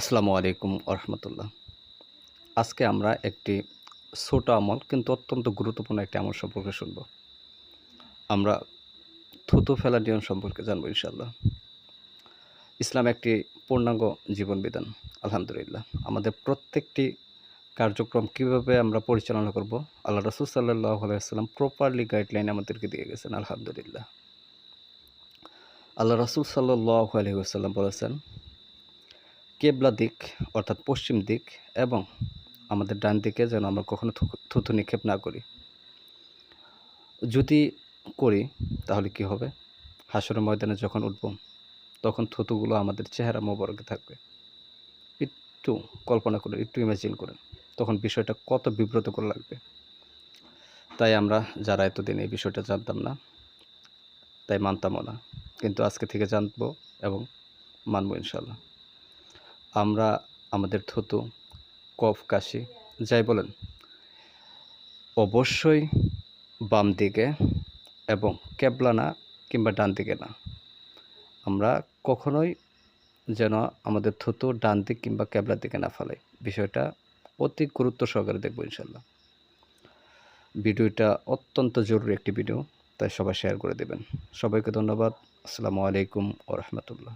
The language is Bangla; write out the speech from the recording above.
আসসালামু আলাইকুম আরহামতুল্লাহ আজকে আমরা একটি ছোট আমল, কিন্তু অত্যন্ত গুরুত্বপূর্ণ একটি আমল সম্পর্কে শুনব। আমরা থুতু ফেলা নিয়ম সম্পর্কে জানব ইনশাল্লাহ ইসলাম একটি পূর্ণাঙ্গ জীবন বিধান আলহামদুলিল্লাহ। আমাদের প্রত্যেকটি কার্যক্রম কীভাবে আমরা পরিচালনা করব? আল্লাহ রসুল সাল্লাহ আলাইসাল্লাম প্রপারলি গাইডলাইন আমাদেরকে দিয়ে গেছেন, আলহামদুলিল্লাহ। আল্লাহ রসুল সাল্লাহ আলহিহাল্লাম বলেছেন কেবলা দিক, অর্থাৎ পশ্চিম দিক এবং আমাদের ডান দিকে যেন আমরা কখনো থুতু নিক্ষেপ না করি। যদি করি, তাহলে কি হবে? হাসরের ময়দানে যখন উঠব, তখন থুতুগুলো আমাদের চেহারা মোবারকে থাকবে। একটু কল্পনা করুন, একটু ইমাজিন করেন, তখন বিষয়টা কত বিব্রতকর লাগবে। তাই আমরা যারা এতদিন এই বিষয়টা জানতাম না, তাই মানতামও না। কিন্তু আজকে থেকে জানব এবং মানবো ইনশাল্লাহ আমরা আমাদের থুতু, কফ, কাশি, যাই বলেন। অবশ্যই বাম দিকে এবং ক্যাবলা না কিংবা ডান দিকে না। আমরা কখনোই যেন আমাদের থুতু ডান দিক কিংবা ক্যাবলার দিকে না ফেলাই। বিষয়টা অতি গুরুত্ব সহকারে দেখব ইনশাল্লাহ ভিডিওটা অত্যন্ত জরুরি একটি ভিডিও, তাই সবাই শেয়ার করে দেবেন। সবাইকে ধন্যবাদ। আসসালামু আলাইকুম ও রহমতুল্লাহ।